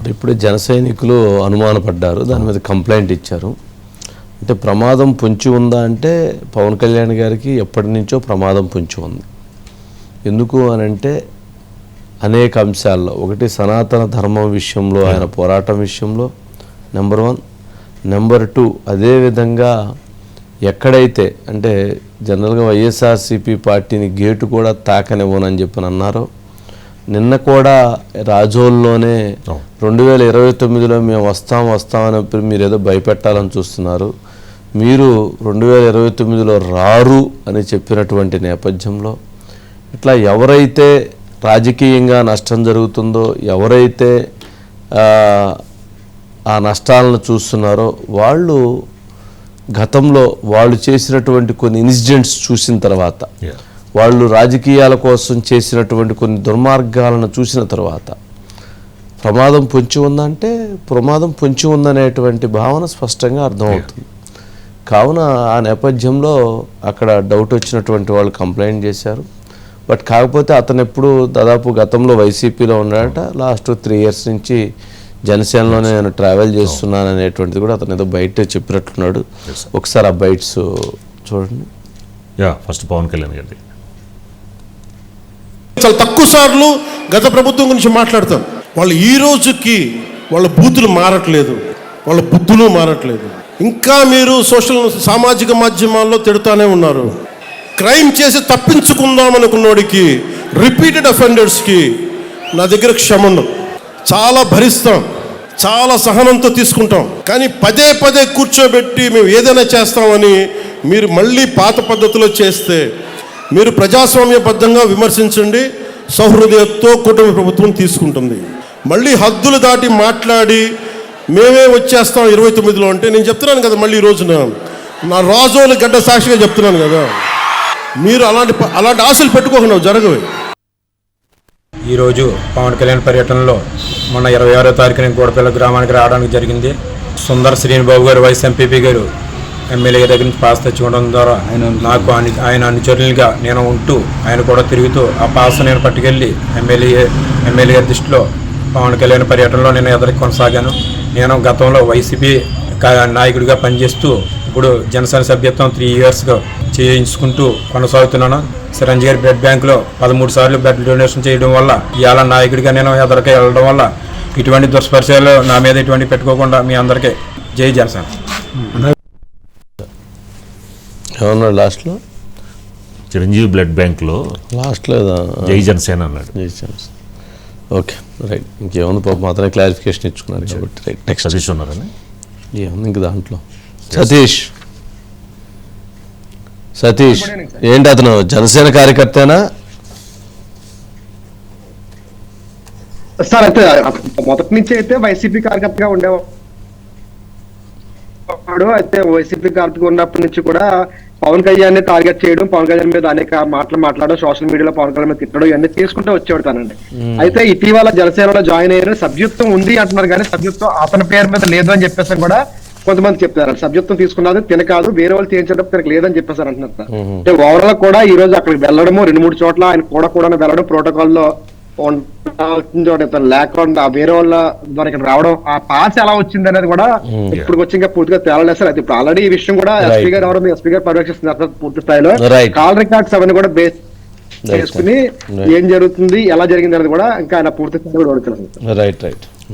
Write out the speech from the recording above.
అంటే ఇప్పుడే జన సైనికులు అనుమానపడ్డారు. దాని మీద కంప్లైంట్ ఇచ్చారు. అంటే ప్రమాదం పొంచి ఉందా అంటే పవన్ కళ్యాణ్ గారికి ఎప్పటి నుంచో ప్రమాదం పొంచి ఉంది. ఎందుకు అని అంటే అనేక అంశాల్లో. ఒకటి సనాతన ధర్మం విషయంలో ఆయన పోరాటం విషయంలో. Number one. నెంబర్ టూ అదేవిధంగా ఎక్కడైతే అంటే జనరల్గా వైఎస్ఆర్సీపీ పార్టీని గేటు కూడా తాకనివ్వనని చెప్పి అన్నారో. నిన్న కూడా రాజోల్లోనే రెండు వేల ఇరవై తొమ్మిదిలో మేము వస్తాం వస్తామని మీరు ఏదో భయపెట్టాలని చూస్తున్నారు మీరు రెండు వేల ఇరవై తొమ్మిదిలో రారు అని చెప్పినటువంటి నేపథ్యంలో ఇట్లా ఎవరైతే రాజకీయంగా నష్టం జరుగుతుందో ఎవరైతే ఆ, నష్టాలను చూస్తున్నారో వాళ్ళు గతంలో వాళ్ళు చేసినటువంటి కొన్ని ఇన్సిడెంట్స్ చూసిన తర్వాత. వాళ్ళు రాజకీయాల కోసం చేసినటువంటి కొన్ని దుర్మార్గాలను చూసిన తర్వాత ప్రమాదం పొంచి ఉందంటే ప్రమాదం పొంచి ఉందనేటువంటి భావన స్పష్టంగా అర్థమవుతుంది. కావున ఆ నేపథ్యంలో అక్కడ డౌట్ వచ్చినటువంటి వాళ్ళు కంప్లైంట్ చేశారు. బట్ కాకపోతే అతను ఎప్పుడు దాదాపు గతంలో వైసీపీలో ఉన్నాడట. లాస్ట్ త్రీ ఇయర్స్ నుంచి జనసేనలోనే నేను ట్రావెల్ చేస్తున్నాను అనేటువంటిది కూడా అతను ఏదో బయట చెప్పినట్లున్నాడు ఒకసారి ఆ బైట్స్ చూడండి. యా ఫస్ట్ పవన్ కళ్యాణ్ గారిది. చాలా తక్కువ సార్లు గత ప్రభుత్వం గురించి మాట్లాడతాం వాళ్ళు ఈ రోజుకి వాళ్ళ బూతులు మారట్లేదు. వాళ్ళ బుద్ధులు మారట్లేదు. ఇంకా మీరు సోషల్ సామాజిక మాధ్యమాల్లో తిడుతూనే ఉన్నారు. క్రైమ్ చేసి తప్పించుకుందాం అనుకున్నోడికి రిపీటెడ్ అఫెండర్స్కి నా దగ్గర క్షమ ఉండదు చాలా భరిస్తాం. చాలా సహనంతో తీసుకుంటాం. కానీ పదే పదే కూర్చోబెట్టి మేము ఏదైనా చేస్తామని మీరు మళ్ళీ పాత పద్ధతిలో చేస్తే మీరు ప్రజాస్వామ్యబద్ధంగా విమర్శించండి సౌహృదయంతో కూటమి ప్రభుత్వం తీసుకుంటుంది. మళ్ళీ హద్దులు దాటి మాట్లాడి మేమే వచ్చేస్తాం ఇరవై తొమ్మిదిలో అంటే నేను చెప్తున్నాను కదా మళ్ళీ ఈ రోజున. నా రాజోలు గడ్డ సాక్షిగా చెప్తున్నాను కదా. మీరు అలాంటి అలాంటి ఆశలు పెట్టుకోకుండా జరగవు. ఈరోజు పవన్ కళ్యాణ్ పర్యటనలో మొన్న ఇరవై ఆరో తారీఖున గోడపల్లి గ్రామానికి రావడానికి జరిగింది. సుందర్ శ్రీనిబాబు గారు వైస్ ఎంపీపీ గారు ఎమ్మెల్యే దగ్గర నుంచి పాస్ తెచ్చుకోవడం ద్వారా ఆయన నాకు అను ఆయన అనుచరులుగా నేను ఉంటూ ఆయన కూడా తిరుగుతూ ఆ పాస్ నేను పట్టుకెళ్ళి ఎమ్మెల్యే ఎమ్మెల్యే గారి దృష్టిలో పవన్ కళ్యాణ్ పర్యటనలో నేను ఎదురు కొనసాగాను. నేను గతంలో వైసీపీ నాయకుడిగా పనిచేస్తూ ఇప్పుడు జనసేన సభ్యత్వం త్రీ ఇయర్స్గా చేయించుకుంటూ కొనసాగుతున్నాను. చిరంజీవి గారి బ్లడ్ బ్యాంకులో పదమూడు సార్లు బ్లడ్ డొనేషన్ చేయడం వల్ల ఇవాళ నాయకుడిగా నేను ఎదరికి వెళ్ళడం వల్ల ఇటువంటి దుష్పరిచయాలు నా మీద ఇటువంటి పెట్టుకోకుండా మీ అందరికీ జై జనసేన. ఏమన్నాడు లాస్ట్లో? చిరంజీవి బ్లడ్ బ్యాంక్లో లాస్ట్లో ఏదో జై జనసేన అన్నాడు. చేసాను ఓకే రైట్. ఇంకేముంది పాపం అతనే క్లారిఫికేషన్ ఇచ్చుకున్నాడు కాబట్టి రైట్ నెక్స్ట్ సతీష్ ఉన్నారని ఏముంది ఇంక దాంట్లో? సతీష్. సతీష్ ఏంటి అతను? జనసేన కార్యకర్తేనా? సార్ అయితే మొదటి నుంచి అయితే వైసీపీ కార్యకర్తగా ఉండేవాడు. అయితే వైసీపీ కార్యకర్తగా ఉన్నప్పటి నుంచి కూడా పవన్ కళ్యాణ్ని టార్గెట్ చేయడం పవన్ కళ్యాణ్ మీద అనేక మాటలు మాట్లాడడం సోషల్ మీడియాలో పవన్ కళ్యాణ్ మీద తిట్టడం ఇవన్నీ తీసుకుంటూ వచ్చేవాడు తనండి. అయితే ఇటీవల జనసేనలో జాయిన్ అయ్యారు. సభ్యత్వం ఉంది అంటున్నారు కానీ సభ్యత్వం అతని పేరు మీద లేదు అని చెప్పేసి కూడా కొంతమంది చెప్తారు సభ్యత్వం తీసుకున్నది తిన కాదు వేరే వాళ్ళు తీయించడం తినకు లేదని చెప్పేసారు అంటున్నారు. అంటే ఓవరాల్ కూడా ఈ రోజు అక్కడికి వెళ్ళడము రెండు మూడు చోట్ల ఆయన కూడా కూడా వెళ్ళడం ప్రోటోకాల్లో ఇతను లేకుండా వేరే వాళ్ళ ద్వారా ఇక్కడ రావడం ఆ పాస్ ఎలా వచ్చింది అనేది కూడా ఇప్పుడు వచ్చి ఇంకా పూర్తిగా తేలలేదు సార్ అయితే ఇప్పుడు ఆల్రెడీ ఈ విషయం కూడా. ఎస్పీ గారు ఎవరో ఎస్పీ గారు పర్యవేక్షిస్తున్నారు సార్ పూర్తి స్థాయిలో. కాల్ రికార్డ్స్ అవన్నీ కూడా బేస్ చేసుకుని. ఏం జరుగుతుంది ఎలా జరిగింది అనేది కూడా ఇంకా ఆయన పూర్తి స్థాయిలో. Right right